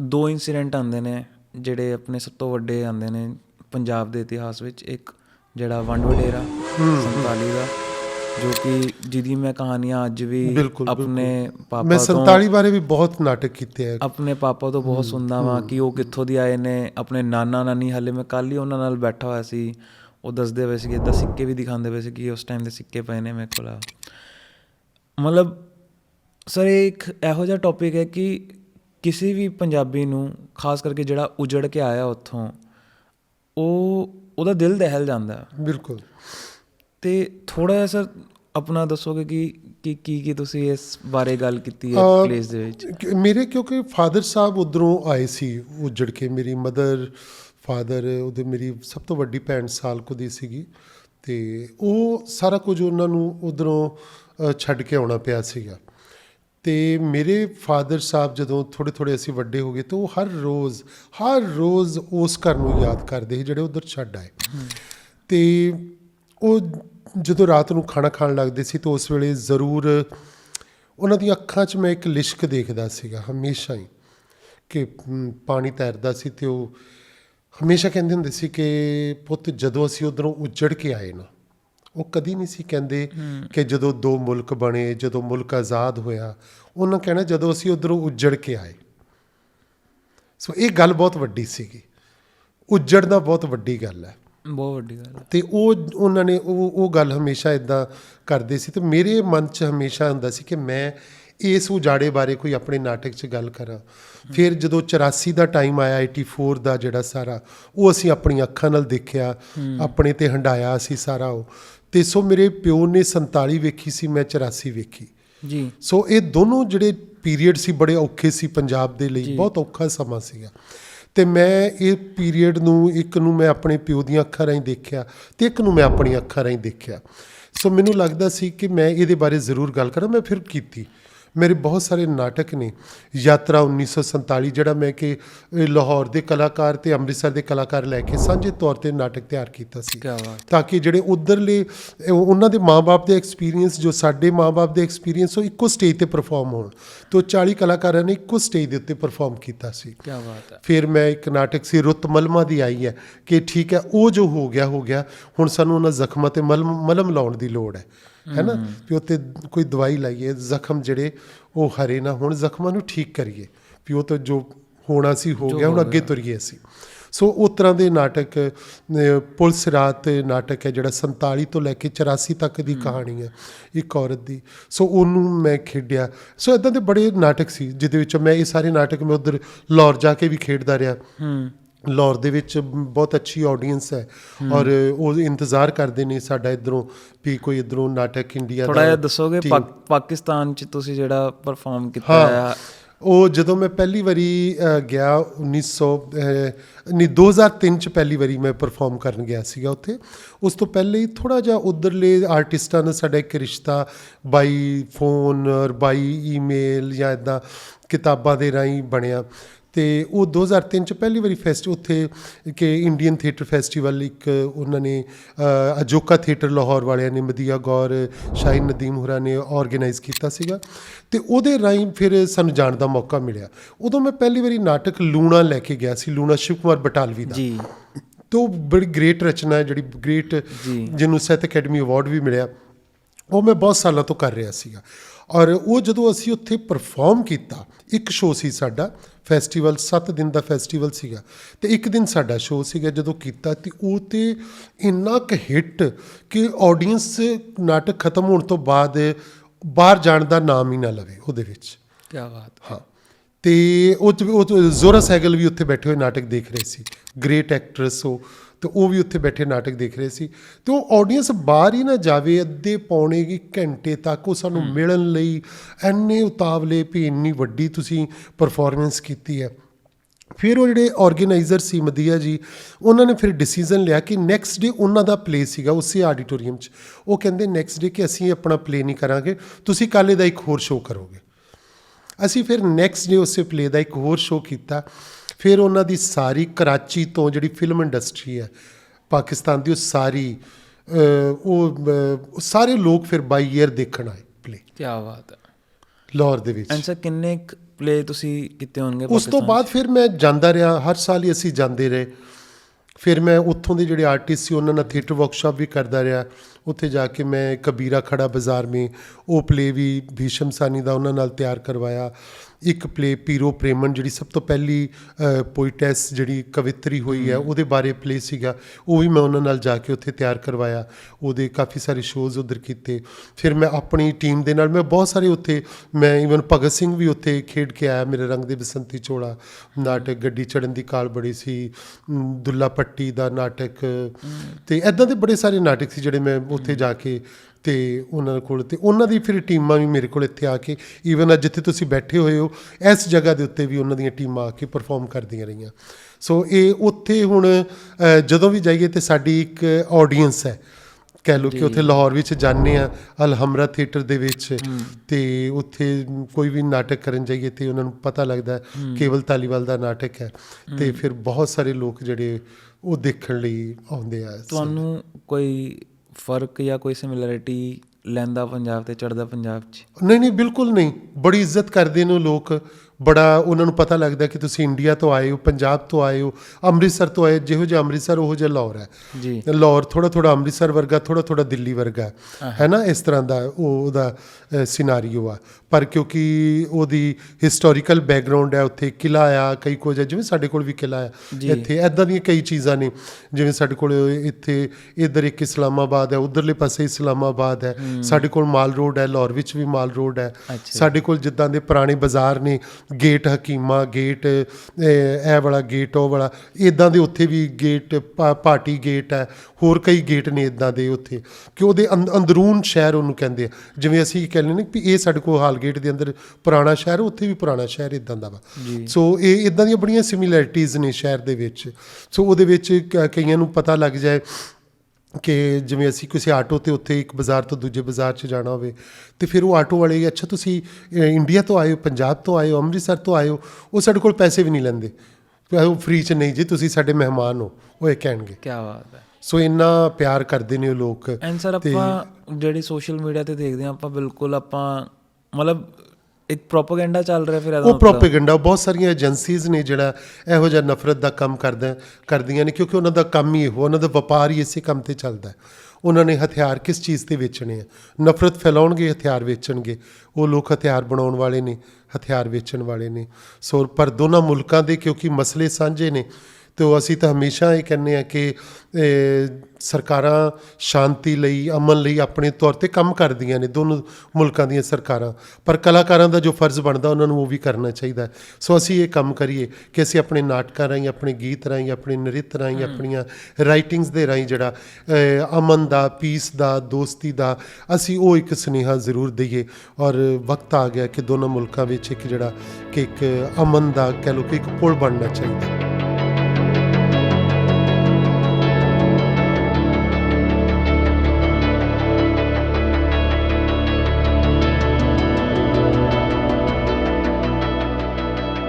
ਦੋ ਇਨਸੀਡੈਂਟ ਆਉਂਦੇ ਨੇ ਜਿਹੜੇ ਆਪਣੇ ਸਭ ਤੋਂ ਵੱਡੇ ਆਉਂਦੇ ਨੇ ਪੰਜਾਬ ਦੇ ਇਤਿਹਾਸ ਵਿੱਚ। ਇੱਕ ਜਿਹੜਾ ਵੰਡ ਵਡੇਰਾ 47 ਦਾ ਜੋ ਕਿ ਜਿਹਦੀ ਮੈਂ ਕਹਾਣੀਆਂ ਅੱਜ ਵੀ ਆਪਣੇ ਪਾਪਾ ਮੈਂ ਤੋਂ 47 ਬਾਰੇ ਵੀ ਬਹੁਤ ਨਾਟਕ ਕੀਤੇ ਆ। ਆਪਣੇ ਪਾਪਾ ਤੋਂ ਬਹੁਤ ਸੁਣਦਾ ਵਾਂ ਕਿ ਉਹ ਕਿੱਥੋਂ ਦੀ ਆਏ ਨੇ ਆਪਣੇ ਨਾਨਾ ਨਾਨੀ ਹਲੇ ਮੈਂ ਕੱਲ ਹੀ ਉਹਨਾਂ ਨਾਲ ਬੈਠਾ ਹੋਇਆ ਸੀ। ਉਹ ਦੱਸਦੇ ਪਏ ਸੀ ਇਦਾਂ ਸਿੱਕੇ ਵੀ ਦਿਖਾਉਂਦੇ ਪਏ ਸੀ ਕਿ ਉਸ ਟਾਈਮ ਦੇ ਸਿੱਕੇ ਪਏ ਨੇ ਮੇਰੇ ਕੋਲ ਮਤਲਬ ਸਰ ਇੱਕ ਇਹੋ ਜਿਹਾ ਟੌਪਿਕ ਹੈ ਕਿ ਕਿਸੇ ਵੀ ਪੰਜਾਬੀ ਨੂੰ ਖਾਸ ਕਰਕੇ ਜਿਹੜਾ ਉਜੜ ਕੇ ਆਇਆ ਉੱਥੋਂ ਉਹ ਉਹਦਾ ਦਿਲ ਦਹਿਲ ਜਾਂਦਾ। ਬਿਲਕੁਲ। ਤੇ ਥੋੜਾ ਜਿਹਾ ਸਰ ਆਪਣਾ ਦੱਸੋਗੇ ਕਿ ਕੀ ਕੀ ਕੀ ਤੁਸੀਂ ਇਸ ਬਾਰੇ ਗੱਲ ਕੀਤੀ ਹੈ ਪਲੇਸ ਦੇ ਵਿੱਚ? ਮੇਰੇ ਕਿਉਂਕਿ ਫਾਦਰ ਸਾਹਿਬ ਉਧਰੋਂ ਆਏ ਸੀ ਉੱਜੜ ਕੇ ਮੇਰੀ ਮਦਰ ਫਾਦਰ ਉਹਦੇ ਮੇਰੀ ਸਭ ਤੋਂ ਵੱਡੀ ਭੈਣ ਸਾਲ ਕੁ ਦੀ ਸੀਗੀ। ਤੇ ਉਹ ਸਾਰਾ ਕੁਝ ਉਹਨਾਂ ਨੂੰ ਉਧਰੋਂ ਛੱਡ ਕੇ ਆਉਣਾ ਪਿਆ ਸੀਗਾ। ਤੇ ਮੇਰੇ ਫਾਦਰ ਸਾਹਿਬ ਜਦੋਂ ਥੋੜੇ ਥੋੜੇ ਅਸੀਂ ਵੱਡੇ ਹੋ ਗਏ ਤਾਂ ਉਹ ਹਰ ਰੋਜ਼ ਹਰ ਰੋਜ਼ ਉਸ ਘਰ ਨੂੰ ਯਾਦ ਕਰਦੇ ਸੀ ਜਿਹੜੇ ਉਧਰ ਛੱਡ ਆਏ। ਤੇ ਉਹ ਜਦੋਂ ਰਾਤ ਨੂੰ ਖਾਣਾ ਖਾਣ ਲੱਗਦੇ ਸੀ ਤਾਂ ਉਸ ਵੇਲੇ ਜ਼ਰੂਰ ਉਹਨਾਂ ਦੀਆਂ ਅੱਖਾਂ 'ਚ ਮੈਂ ਇੱਕ ਲਿਸ਼ਕ ਦੇਖਦਾ ਸੀਗਾ ਹਮੇਸ਼ਾ ਹੀ ਕਿ ਪਾਣੀ ਤੈਰਦਾ ਸੀ ਤੇ ਉਹ ਹਮੇਸ਼ਾ ਕਹਿੰਦੇ ਹੁੰਦੇ ਸੀ ਕਿ ਪੁੱਤ ਜਦੋਂ ਅਸੀਂ ਉਧਰੋਂ ਉੱਜੜ ਕੇ ਆਏ ਨਾ ਉਹ ਕਦੀ ਨਹੀਂ ਸੀ ਕਹਿੰਦੇ ਕਿ ਜਦੋਂ ਦੋ ਮੁਲਕ ਬਣੇ ਜਦੋਂ ਮੁਲਕ ਆਜ਼ਾਦ ਹੋਇਆ ਉਹਨਾਂ ਕਹਿਣਾ ਜਦੋਂ ਅਸੀਂ ਉਧਰੋਂ ਉੱਜੜ ਕੇ ਆਏ। ਸੋ ਇਹ ਗੱਲ ਬਹੁਤ ਵੱਡੀ ਸੀਗੀ। ਉੱਜੜਨਾ ਬਹੁਤ ਵੱਡੀ ਗੱਲ ਹੈ। ਬਹੁਤ ਵੱਡੀ ਗੱਲ ਹੈ। ਤੇ ਉਹ ਉਹਨਾਂ ਨੇ ਉਹ ਉਹ ਗੱਲ ਹਮੇਸ਼ਾ ਇਦਾਂ ਕਰਦੇ ਸੀ ਤੇ ਮੇਰੇ ਮਨ 'ਚ ਹਮੇਸ਼ਾ ਹੁੰਦਾ ਸੀ ਕਿ ਮੈਂ ਇਸ ਉਜਾੜੇ ਬਾਰੇ ਕੋਈ ਆਪਣੇ ਨਾਟਕ 'ਚ ਗੱਲ ਕਰਾਂ। ਫਿਰ ਜਦੋਂ 84 ਦਾ ਟਾਈਮ ਆਇਆ 84 ਦਾ ਜਿਹੜਾ ਸਾਰਾ ਉਹ ਅਸੀਂ ਆਪਣੀਆਂ ਅੱਖਾਂ ਨਾਲ ਦੇਖਿਆ। ਆਪਣੇ ਤੇ ਹੰਡਾਇਆ ਅਸੀਂ ਸਾਰਾ ਉਹ। ਤੇ ਸੋ ਮੇਰੇ ਪਿਓ ਨੇ 47 ਵੇਖੀ ਸੀ ਮੈਂ 84 ਵੇਖੀ। ਜੀ। ਸੋ ਇਹ ਦੋਨੋਂ ਜਿਹੜੇ ਪੀਰੀਅਡ ਸੀ ਬੜੇ ਔਖੇ ਸੀ ਪੰਜਾਬ ਦੇ ਲਈ। ਬਹੁਤ ਔਖਾ ਸਮਾਂ ਸੀਗਾ। ਤੇ ਮੈਂ ਇਹ ਪੀਰੀਅਡ ਨੂੰ ਇੱਕ ਨੂੰ ਮੈਂ ਆਪਣੇ ਪਿਓ ਦੀਆਂ ਅੱਖਾਂ ਰਾਹੀਂ ਦੇਖਿਆ ਤੇ ਇੱਕ ਨੂੰ ਮੈਂ ਆਪਣੀਆਂ ਅੱਖਾਂ ਰਾਹੀਂ ਦੇਖਿਆ। ਸੋ ਮੈਨੂੰ ਲੱਗਦਾ ਸੀ ਕਿ ਮੈਂ ਇਹਦੇ ਬਾਰੇ ਜ਼ਰੂਰ ਗੱਲ ਕਰਾਂ ਮੈਂ ਫਿਰ ਕੀਤੀ। ਮੇਰੇ ਬਹੁਤ ਸਾਰੇ ਨਾਟਕ ਨੇ। ਯਾਤਰਾ 1947 ਜਿਹੜਾ ਮੈਂ ਕਿ ਲਾਹੌਰ ਦੇ ਕਲਾਕਾਰ ਤੇ ਅੰਮ੍ਰਿਤਸਰ ਦੇ ਕਲਾਕਾਰ ਲੈ ਕੇ ਸਾਂਝੇ ਤੌਰ ਤੇ ਨਾਟਕ ਤਿਆਰ ਕੀਤਾ ਸੀ। ਤਾਂ ਕਿ ਜਿਹੜੇ ਉਧਰਲੇ ਉਹਨਾਂ ਦੇ ਮਾਪੇ ਦੇ ਐਕਸਪੀਰੀਅੰਸ ਜੋ ਸਾਡੇ ਮਾਪੇ ਦੇ ਐਕਸਪੀਰੀਅੰਸ ਉਹ ਇੱਕੋ ਸਟੇਜ ਤੇ ਪਰਫਾਰਮ ਹੋਣ। ਤੋਂ 40 ਕਲਾਕਾਰਾਂ ਨੇ ਇੱਕੋ ਸਟੇਜ ਦੇ ਉੱਤੇ ਪਰਫਾਰਮ ਕੀਤਾ ਸੀ। ਕੀ ਬਾਤ ਹੈ। ਫਿਰ ਮੈਂ ਇੱਕ ਨਾਟਕ ਸੀ ਰੁੱਤ ਮਲਮਾ ਦੀ ਆਈ ਹੈ ਕਿ ਠੀਕ ਹੈ ਉਹ ਜੋ ਹੋ ਗਿਆ ਹੋ ਗਿਆ। ਹੁਣ ਸਾਨੂੰ ਉਹਨਾਂ ਜ਼ਖਮਾਂ ਤੇ ਮਲਮ ਮਲਮ ਲਾਉਣ ਦੀ ਲੋੜ ਹੈ। ਹੈਨਾ? ਵੀ ਉੱਤੇ ਕੋਈ ਦਵਾਈ ਲਾਈਏ ਜ਼ਖਮ ਜਿਹੜੇ ਉਹ ਹਰੇ ਨਾ ਹੁਣ ਜ਼ਖਮਾਂ ਨੂੰ ਠੀਕ ਕਰੀਏ। ਵੀ ਉਹ ਤਾਂ ਜੋ ਹੋਣਾ ਸੀ ਹੋ ਗਿਆ ਹੁਣ ਅੱਗੇ ਤੁਰੀਏ ਅਸੀਂ। ਸੋ ਉਸ ਤਰ੍ਹਾਂ ਦੇ ਨਾਟਕ ਪੁਲਿਸ ਰਾਤ ਨਾਟਕ ਹੈ ਜਿਹੜਾ 47 ਤੋਂ ਲੈ ਕੇ 84 ਤੱਕ ਦੀ ਕਹਾਣੀ ਹੈ ਇੱਕ ਔਰਤ ਦੀ। ਸੋ ਉਹਨੂੰ ਮੈਂ ਖੇਡਿਆ। ਸੋ ਇਦਾਂ ਦੇ ਬੜੇ ਨਾਟਕ ਸੀ ਜਿਹਦੇ ਵਿੱਚ ਮੈਂ ਇਹ ਸਾਰੇ ਨਾਟਕ ਮੈਂ ਉਧਰ ਲਾਹੌਰ ਜਾ ਕੇ ਵੀ ਖੇਡਦਾ ਰਿਹਾ। ਹੂੰ ਲਾਹੌਰ ਦੇ ਵਿੱਚ ਬਹੁਤ ਅੱਛੀ ਆਡੀਅנס ਹੈ ਔਰ ਉਹ ਇੰਤਜ਼ਾਰ ਕਰਦੇ ਨੇ ਸਾਡਾ ਇਧਰੋਂ ਵੀ ਕੋਈ ਇਧਰੋਂ ਨਾਟਕ ਇੰਡੀਆ ਥੋੜਾ ਜਿਹਾ ਦੱਸੋਗੇ ਪਾਕ- ਪਾਕਿਸਤਾਨ ਚ ਤੁਸੀਂ ਜਿਹੜਾ ਪਰਫਾਰਮ ਕੀਤਾ ਹਾਂ। ਹੈ ਉਹ ਜਦੋਂ ਮੈਂ ਪਹਿਲੀ ਵਾਰੀ ਗਿਆ 1900 ਅ, ਨਹੀਂ 2003 ਚ ਪਹਿਲੀ ਵਾਰੀ ਮੈਂ ਪਰਫਾਰਮ ਕਰਨ ਗਿਆ ਸੀਗਾ ਉੱਥੇ। ਉਸ ਤੋਂ ਪਹਿਲੇ ਹੀ ਥੋੜਾ ਜਿਹਾ ਉਧਰਲੇ ਆਰਟਿਸਟਾਂ ਨਾਲ ਸਾਡਾ ਇੱਕ ਰਿਸ਼ਤਾ ਬਾਈ ਫੋਨ ਔਰ ਬਾਈ ਈਮੇਲ ਜਾਂ ਇਦਾਂ ਕਿਤਾਬਾਂ ਦੇ ਰਾਹੀਂ ਬਣਿਆ। ਤੇ ਉਹ 2003 ਚ ਪਹਿਲੀ ਵਾਰੀ ਫੈਸਟ ਉੱਥੇ ਕਿ ਇੰਡੀਅਨ ਥੀਏਟਰ ਫੈਸਟੀਵਲ ਇੱਕ ਉਹਨਾਂ ਨੇ ਅਜੋਕਾ ਥੀਏਟਰ ਲਾਹੌਰ ਵਾਲਿਆਂ ਨੇ ਮਦੀਆ ਗੌਰ ਸ਼ਾਹੀਨ ਨਦੀਮ ਹੁਰਾ ਨੇ ਆਰਗੇਨਾਈਜ਼ ਕੀਤਾ ਸੀਗਾ। ਤੇ ਉਹਦੇ ਰਾਹੀਂ ਫਿਰ ਸਾਨੂੰ ਜਾਣ ਦਾ ਮੌਕਾ ਮਿਲਿਆ। ਉਦੋਂ ਮੈਂ ਪਹਿਲੀ ਵਾਰੀ ਨਾਟਕ ਲੂਣਾ ਲੈ ਕੇ ਗਿਆ ਸੀ ਲੂਣਾ ਸ਼ਿਵ ਕੁਮਾਰ ਬਟਾਲਵੀ ਦਾ। ਜੀ। ਤੋ ਬੜੀ ਗ੍ਰੇਟ ਰਚਨਾ ਹੈ ਜਿਹੜੀ ਗ੍ਰੇਟ। ਜਿਹਨੂੰ ਸਾਹਿਤ ਅਕੈਡਮੀ ਅਵਾਰਡ ਵੀ ਮਿਲਿਆ। ਉਹ ਮੈਂ ਬਹੁਤ ਸਾਲਾਂ ਤੋਂ ਕਰ ਰਿਹਾ ਸੀਗਾ। ਔਰ ਉਹ ਜਦੋਂ ਅਸੀਂ ਉੱਥੇ ਪਰਫਾਰਮ ਕੀਤਾ ਇੱਕ ਸ਼ੋਅ ਸੀ ਸਾਡਾ ਫੈਸਟੀਵਲ 7 ਦਿਨ ਦਾ ਫੈਸਟੀਵਲ ਸੀਗਾ ਤੇ ਇੱਕ ਦਿਨ ਸਾਡਾ ਸ਼ੋਅ ਸੀਗਾ ਜਦੋਂ ਕੀਤਾ ਤੇ ਉਹ ਤੇ ਇੰਨਾ ਕੁ ਹਿੱਟ ਕਿ ਆਡੀਅנס ਨਾਟਕ ਖਤਮ ਹੋਣ ਤੋਂ ਬਾਅਦ ਬਾਹਰ ਜਾਣ ਦਾ ਨਾਮ ਹੀ ਨਾ ਲਵੇ ਉਹਦੇ ਵਿੱਚ। ਕੀ ਬਾਤ ਹਾਂ। ਤੇ ਉਹ ਜ਼ੋਰਾ ਸੈਗਲ ਵੀ ਉੱਥੇ ਬੈਠੇ ਹੋਏ ਨਾਟਕ ਦੇਖ ਰਹੇ ਸੀ। ਗ੍ਰੇਟ ਐਕਟਰੈਸ ਉਹ। ਤੇ ਉਹ ਵੀ ਉੱਥੇ ਬੈਠੇ ਨਾਟਕ ਦੇਖ ਰਹੇ ਸੀ। ਤੇ ਉਹ ਆਡੀਅנס ਬਾਹਰ ਹੀ ਨਾ ਜਾਵੇ ਅੱਧੇ ਪੌਣੇ ਕੀ ਘੰਟੇ ਤੱਕ ਉਹ ਸਾਨੂੰ ਮਿਲਣ ਲਈ ਐਨੇ ਉਤਾਵਲੇ ਵੀ ਇੰਨੀ ਵੱਡੀ ਤੁਸੀਂ ਪਰਫਾਰਮੈਂਸ ਕੀਤੀ ਹੈ। ਫਿਰ ਉਹ ਜਿਹੜੇ ਆਰਗੇਨਾਈਜ਼ਰ ਸੀ ਮਦੀਆ ਜੀ ਉਹਨਾਂ ਨੇ ਫਿਰ ਡਿਸੀਜਨ ਲਿਆ ਕਿ ਨੈਕਸਟ ਡੇ ਉਹਨਾਂ ਦਾ ਪਲੇ ਸੀਗਾ ਉਸੇ ਆਡੀਟੋਰੀਅਮ 'ਚ। ਉਹ ਕਹਿੰਦੇ ਨੈਕਸਟ ਡੇ ਕਿ ਅਸੀਂ ਆਪਣਾ ਪਲੇ ਨਹੀਂ ਕਰਾਂਗੇ ਤੁਸੀਂ ਕੱਲ੍ਹ ਦਾ ਇੱਕ ਹੋਰ ਸ਼ੋਅ ਕਰੋਗੇ। ਅਸੀਂ ਫਿਰ ਨੈਕਸਟ ਡੇ ਉਸੇ ਪਲੇ ਦਾ ਇੱਕ ਹੋਰ ਸ਼ੋਅ ਕੀਤਾ। ਫਿਰ ਉਹਨਾਂ ਦੀ ਸਾਰੀ ਕਰਾਚੀ ਤੋਂ ਜਿਹੜੀ ਫਿਲਮ ਇੰਡਸਟਰੀ ਹੈ ਪਾਕਿਸਤਾਨ ਦੀ ਉਹ ਸਾਰੀ ਉਹ ਸਾਰੇ ਲੋਕ ਫਿਰ ਬਾਈ ਈਅਰ ਦੇਖਣ ਆਏ ਪਲੇ ਕੀ ਬਾਤ ਹੈ। ਲਾਹੌਰ ਦੇ ਵਿੱਚ। ਐਂਡ ਸਰ ਕਿੰਨੇ ਪਲੇ ਤੁਸੀਂ ਕੀਤੇ ਹੋਣਗੇ ਉਸ ਤੋਂ ਬਾਅਦ ਫਿਰ ਮੈਂ ਜਾਂਦਾ ਰਿਹਾ ਹਰ ਸਾਲ ਹੀ ਅਸੀਂ ਜਾਂਦੇ ਰਹੇ। ਫਿਰ ਮੈਂ ਉੱਥੋਂ ਦੇ ਜਿਹੜੇ ਆਰਟਿਸਟ ਸੀ ਉਹਨਾਂ ਨਾਲ ਥੀਏਟਰ ਵਰਕਸ਼ਾਪ ਵੀ ਕਰਦਾ ਰਿਹਾ। ਉੱਥੇ ਜਾ ਕੇ ਮੈਂ ਕਬੀਰਾ ਖੜਾ ਬਾਜ਼ਾਰ ਮੇ ਉਹ ਪਲੇ ਵੀ ਭੀਸ਼ਮ ਸਾਨੀ ਦਾ ਉਹਨਾਂ ਨਾਲ ਤਿਆਰ ਕਰਵਾਇਆ। ਇੱਕ ਪਲੇ ਪੀਰੋ ਪ੍ਰੇਮਨ ਜਿਹੜੀ ਸਭ ਤੋਂ ਪਹਿਲੀ ਪੋਇਟੈਸ ਜਿਹੜੀ ਕਵਿਤਰੀ ਹੋਈ ਹੈ ਉਹਦੇ ਬਾਰੇ ਪਲੇ ਸੀਗਾ। ਉਹ ਵੀ ਮੈਂ ਉਹਨਾਂ ਨਾਲ ਜਾ ਕੇ ਉੱਥੇ ਤਿਆਰ ਕਰਵਾਇਆ। ਉਹਦੇ ਕਾਫੀ ਸਾਰੇ ਸ਼ੋਜ਼ ਉਧਰ ਕੀਤੇ। ਫਿਰ ਮੈਂ ਆਪਣੀ ਟੀਮ ਦੇ ਨਾਲ ਮੈਂ ਬਹੁਤ ਸਾਰੇ ਉੱਥੇ ਮੈਂ ਇਵਨ ਭਗਤ ਸਿੰਘ ਵੀ ਉੱਥੇ ਖੇਡ ਕੇ ਆਇਆ ਮੇਰੇ ਰੰਗ ਦੇ ਬਸੰਤੀ ਚੋਲਾ ਨਾਟਕ ਗੱਡੀ ਚੜਨ ਦੀ ਕਾਲ ਬੜੀ ਸੀ। ਦੁੱਲਾ ਪੱਟੀ ਦਾ ਨਾਟਕ। ਤੇ ਐਦਾਂ ਦੇ ਬੜੇ ਸਾਰੇ ਨਾਟਕ ਸੀ ਜਿਹੜੇ ਮੈਂ ਉੱਥੇ ਜਾ ਕੇ ਤੇ ਉਹਨਾਂ ਕੋਲ ਤੇ ਉਹਨਾਂ ਦੀ ਫਿਰ ਟੀਮਾਂ ਵੀ ਮੇਰੇ ਕੋਲ ਇੱਥੇ ਆ ਕੇ ਈਵਨ ਅੱਜ ਜਿੱਥੇ ਤੁਸੀਂ ਬੈਠੇ ਹੋਏ ਹੋ ਇਸ ਜਗ੍ਹਾ ਦੇ ਉੱਤੇ ਵੀ ਉਹਨਾਂ ਦੀਆਂ ਟੀਮਾਂ ਆ ਕੇ ਪਰਫਾਰਮ ਕਰਦੀਆਂ ਰਹੀਆਂ। ਸੋ ਇਹ ਉੱਥੇ ਹੁਣ ਜਦੋਂ ਵੀ ਜਾਈਏ ਤੇ ਸਾਡੀ ਇੱਕ ਆਡੀਅנס ਹੈ। ਕਹਿ ਲਓ ਕਿ ਉੱਥੇ ਲਾਹੌਰ ਵਿੱਚ ਜਾਂਦੇ ਆ ਅਲਹਮਰਾ ਥੀਏਟਰ ਦੇ ਵਿੱਚ ਤੇ ਉੱਥੇ ਕੋਈ ਵੀ ਨਾਟਕ ਕਰਨ ਜਾਈਏ ਤੇ ਉਹਨਾਂ ਨੂੰ ਪਤਾ ਲੱਗਦਾ ਹੈ ਕੇਵਲ ਤਾਲੀਵਾਲ ਦਾ ਨਾਟਕ ਹੈ। ਤੇ ਫਿਰ ਬਹੁਤ ਸਾਰੇ ਲੋਕ ਜਿਹੜੇ ਉਹ ਦੇਖਣ ਲਈ ਆਉਂਦੇ ਆ। ਤੁਹਾਨੂੰ ਕੋਈ ਫ਼ਰਕ ਜਾਂ ਕੋਈ ਸਿਮਿਲੈਰਿਟੀ ਲੈਂਦਾ ਪੰਜਾਬ ਤੇ ਚੜਦਾ ਪੰਜਾਬ 'ਚ? ਨਹੀਂ ਨਹੀਂ, ਬਿਲਕੁਲ ਨਹੀਂ। ਬੜੀ ਇੱਜ਼ਤ ਕਰਦੇ ਨੇ ਉਹ ਲੋਕ। ਬੜਾ ਉਹਨਾਂ ਨੂੰ ਪਤਾ ਲੱਗਦਾ ਕਿ ਤੁਸੀਂ ਇੰਡੀਆ ਤੋਂ ਆਏ ਹੋ ਪੰਜਾਬ ਤੋਂ ਆਏ ਹੋ ਅੰਮ੍ਰਿਤਸਰ ਤੋਂ ਆਏ ਜਿਹੋ ਜਿਹਾ ਅੰਮ੍ਰਿਤਸਰ ਉਹੋ ਜਿਹਾ ਲਾਹੌਰ ਹੈ। ਜੀ। ਲਾਹੌਰ ਥੋੜਾ ਥੋੜਾ ਅੰਮ੍ਰਿਤਸਰ ਵਰਗਾ ਥੋੜਾ ਥੋੜਾ ਦਿੱਲੀ ਵਰਗਾ ਹੈ। ਨਾ? ਇਸ ਤਰ੍ਹਾਂ ਦਾ ਉਹ ਉਹਦਾ ਸਿਨਾਰੀਓ ਆ। ਪਰ ਕਿਉਂਕਿ ਉਹਦੀ ਹਿਸਟੋਰੀਕਲ ਬੈਕਗ੍ਰਾਉਂਡ ਹੈ ਉੱਥੇ ਕਿਲਾ ਆ ਕਈ ਕੁਝ ਹੈ ਜਿਵੇਂ ਸਾਡੇ ਕੋਲ ਵੀ ਕਿਲਾ ਆ। ਇੱਥੇ ਐਦਾਂ ਦੀਆਂ ਕਈ ਚੀਜ਼ਾਂ ਨੇ ਜਿਵੇਂ ਸਾਡੇ ਕੋਲ ਇੱਥੇ ਇਧਰ ਇੱਕ ਇਸਲਾਮਾਬਾਦ ਹੈ ਉਧਰਲੇ ਪਾਸੇ ਇਸਲਾਮਾਬਾਦ ਹੈ। ਸਾਡੇ ਕੋਲ ਮਾਲ ਰੋਡ ਹੈ ਲਾਹੌਰ ਵਿੱਚ ਵੀ ਮਾਲ ਰੋਡ ਹੈ। ਸਾਡੇ ਕੋਲ ਜਿੱਦਾਂ ਦੇ ਪੁਰਾਣੇ ਬਾਜ਼ਾਰ ਨੇ ਗੇਟ ਹਕੀਮਾ ਗੇਟ ਇਹ ਵਾਲਾ ਗੇਟ ਉਹ ਵਾਲਾ। ਇਦਾਂ ਦੇ ਉੱਥੇ ਵੀ ਗੇਟ ਪਾਰਟੀ ਗੇਟ ਹੈ। ਹੋਰ ਕਈ ਗੇਟ ਨੇ ਇਦਾਂ ਦੇ ਉੱਥੇ। ਕਿ ਉਹਦੇ ਅੰਦ- ਅੰਦਰੂਨ ਸ਼ਹਿਰ ਉਹਨੂੰ ਕਹਿੰਦੇ ਆ। ਜਿਵੇਂ ਅਸੀਂ ਕਹਿੰਦੇ ਨੇ ਕਿ ਇਹ ਸਾਡੇ ਕੋਲ ਹਾਲ ਗੇਟ ਦੇ ਅੰਦਰ ਪੁਰਾਣਾ ਸ਼ਹਿਰ ਉੱਥੇ ਵੀ ਪੁਰਾਣਾ ਸ਼ਹਿਰ ਇਦਾਂ ਦਾ ਵਾ। ਸੋ ਇਹ ਇਦਾਂ ਦੀਆਂ ਬੜੀਆਂ ਸਿਮਿਲੈਰਿਟੀਆਂ ਨੇ ਸ਼ਹਿਰ ਦੇ ਵਿੱਚ। ਸੋ ਉਹਦੇ ਵਿੱਚ ਕਈਆਂ ਨੂੰ ਪਤਾ ਲੱਗ ਜਾਏ ਕਿ ਜਿਵੇਂ ਅਸੀਂ ਕਿਸੇ ਆਟੋ ਤੇ ਉੱਥੇ ਇੱਕ ਬਾਜ਼ਾਰ ਤੋਂ ਦੂਜੇ ਬਾਜ਼ਾਰ 'ਚ ਜਾਣਾ ਹੋਵੇ ਤੇ ਫਿਰ ਉਹ ਆਟੋ ਵਾਲੇ ਅੱਛਾ ਤੁਸੀਂ ਇੰਡੀਆ ਤੋਂ ਆਏ ਹੋ ਪੰਜਾਬ ਤੋਂ ਆਏ ਹੋ ਅੰਮ੍ਰਿਤਸਰ ਤੋਂ ਆਏ ਹੋ ਉਹ ਸਾਡੇ ਕੋਲ ਪੈਸੇ ਵੀ ਨਹੀਂ ਲੈਂਦੇ। ਉਹ ਫ੍ਰੀ 'ਚ ਨਹੀਂ ਜੀ ਤੁਸੀਂ ਸਾਡੇ ਮਹਿਮਾਨ ਹੋ ਉਹ ਇਹ ਕਹਿਣਗੇ। ਕੀ ਬਾਤ ਹੈ। ਸੋ ਇੰਨਾ ਪਿਆਰ ਕਰਦੇ ਨੇ ਉਹ ਲੋਕ ਐਂਡ ਸਰ ਆਪਾਂ ਜਿਹੜੀ ਸੋਸ਼ਲ ਮੀਡੀਆ ਤੇ ਦੇਖਦੇ ਹਾਂ ਆਪਾਂ ਬਿਲਕੁਲ ਆਪਾਂ ਮਤਲਬ ਇੱਕ ਪ੍ਰੋਪਾਗੈਂਡਾ ਚੱਲ ਰਿਹਾ ਫਿਰ ਇਹਦਾ ਉਹ ਪ੍ਰੋਪੇਗੈਂਡਾ ਬਹੁਤ ਸਾਰੀਆਂ ਏਜੰਸੀਜ਼ ਨੇ ਜਿਹੜਾ ਇਹੋ ਜਿਹਾ ਨਫ਼ਰਤ ਦਾ ਕੰਮ ਕਰਦਾ ਕਰਦੀਆਂ ਨੇ ਕਿਉਂਕਿ ਉਹਨਾਂ ਦਾ ਕੰਮ ਹੀ ਇਹੋ ਉਹਨਾਂ ਦਾ ਵਪਾਰ ਹੀ ਇਸੇ ਕੰਮ ਤੇ ਚੱਲਦਾ। ਹੈ ਉਹਨਾਂ ਨੇ ਹਥਿਆਰ ਕਿਸ ਚੀਜ਼ ਤੇ ਵੇਚਣੇ ਆ? ਨਫ਼ਰਤ ਫੈਲਾਉਣਗੇ ਹਥਿਆਰ ਵੇਚਣਗੇ। ਉਹ ਲੋਕ ਹਥਿਆਰ ਬਣਾਉਣ ਵਾਲੇ ਨੇ ਹਥਿਆਰ ਵੇਚਣ ਵਾਲੇ ਨੇ। ਸੋ ਪਰ ਦੋਨਾਂ ਮੁਲਕਾਂ ਦੇ ਕਿਉਂਕਿ ਮਸਲੇ ਸਾਂਝੇ ਨੇ ਤੇ ਅਸੀਂ ਤਾਂ ਹਮੇਸ਼ਾ ਇਹ ਕਹਿੰਦੇ ਆ ਕਿ ਸਰਕਾਰਾਂ ਸ਼ਾਂਤੀ ਲਈ ਅਮਨ ਲਈ ਆਪਣੇ ਤੌਰ ਤੇ ਕੰਮ ਕਰਦੀਆਂ ਨੇ ਦੋਨੋਂ ਮੁਲਕਾਂ ਦੀਆਂ ਸਰਕਾਰਾਂ। ਪਰ ਕਲਾਕਾਰਾਂ ਦਾ ਜੋ ਫਰਜ਼ ਬਣਦਾ ਉਹਨਾਂ ਨੂੰ ਉਹ ਵੀ ਕਰਨਾ ਚਾਹੀਦਾ। ਸੋ ਅਸੀਂ ਇਹ ਕੰਮ ਕਰੀਏ ਕਿ ਅਸੀਂ ਆਪਣੇ ਨਾਟਕਾਂ ਰਾਹੀਂ ਆਪਣੇ ਗੀਤ ਰਾਹੀਂ ਆਪਣੇ ਨ੍ਰਿਤ ਰਾਹੀਂ ਆਪਣੀਆਂ ਰਾਈਟਿੰਗਸ ਦੇ ਰਾਹੀਂ ਜਿਹੜਾ ਅਮਨ ਦਾ ਪੀਸ ਦਾ ਦੋਸਤੀ ਦਾ ਅਸੀਂ ਉਹ ਇੱਕ ਸੁਨੇਹਾ ਜ਼ਰੂਰ ਦਈਏ। ਔਰ ਵਕਤ ਆ ਗਿਆ ਕਿ ਦੋਨੋਂ ਮੁਲਕਾਂ ਵਿੱਚ ਇੱਕ ਜਿਹੜਾ ਕਿ ਇੱਕ ਅਮਨ ਦਾ ਕਹਿ ਲਓ ਕਿ ਇੱਕ ਪੁਲ ਬਣਨਾ ਚਾਹੀਦਾ